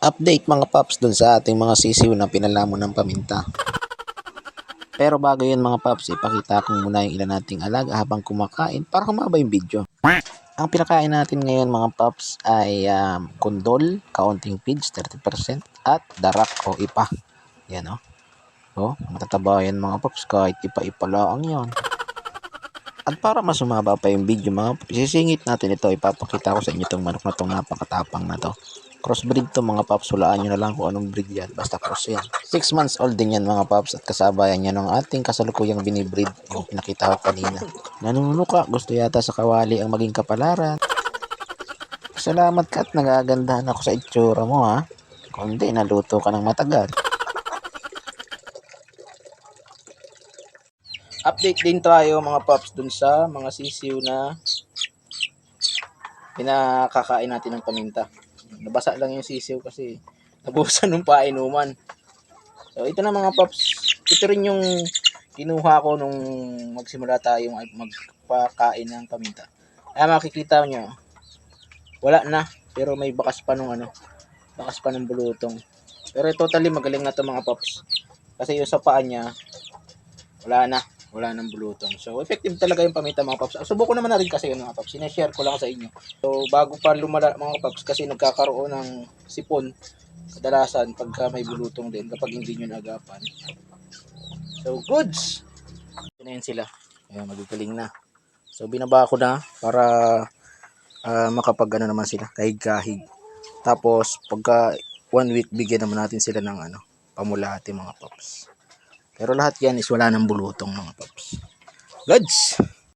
update mga paps dun sa ating mga sisiw na pinalamon ng paminta. Pero bago yun mga paps, ipakita ko muna yung ilan nating alaga habang kumakain para humaba yung video. Ang pinakain natin ngayon mga paps ay um, kondol, kaunting feeds, 30% at darak o ipa. Yan o. Oh. oh, matataba yan mga paps kahit ipa-ipa lang yan. At para mas sumaba pa yung video mga paps, sisingit natin ito. Ipapakita ko sa inyo itong manok na itong napakatapang na to. Crossbreed to mga paps, hulaan nyo na lang kung anong breed yan. Basta cross yan. 6 months old din yan mga paps at kasabayan yan ng ating kasalukuyang binibreed. Yung pinakita ko kanina. Nanunuka, gusto yata sa kawali ang maging kapalaran. Salamat ka at nagagandahan ako sa itsura mo ha. Kundi naluto ka ng matagal. Update din tayo mga paps dun sa mga sisiw na pinakakain natin ng paminta. Nabasa lang yung sisiw kasi nabusan ng painuman. So ito na mga paps. Ito rin yung kinuha ko nung magsimula tayong magpakain ng paminta. Ay makikita nyo, wala na. Pero may bakas pa nung ano, bakas pa ng bulutong. Pero totally magaling na to mga paps. Kasi yung sa paa niya, wala na. Wala nang bulutong. So, effective talaga yung paminta mga paps. Subuko naman na rin kasi yun mga paps. Sineshare ko lang sa inyo. So, bago pa lumala mga paps, kasi nagkakaroon ng sipon, kadalasan pagka may bulutong din kapag hindi nyo nagapan. So, goods! Ito na yun sila. Ayan, magagaling na. So, binaba ko na para ah, makapag ano naman sila, kahig-kahig. Tapos, pagka one week, bigyan naman natin sila ng ano, pamulati mga paps. Pero lahat yan is wala ng bulutong mga paps. Goods!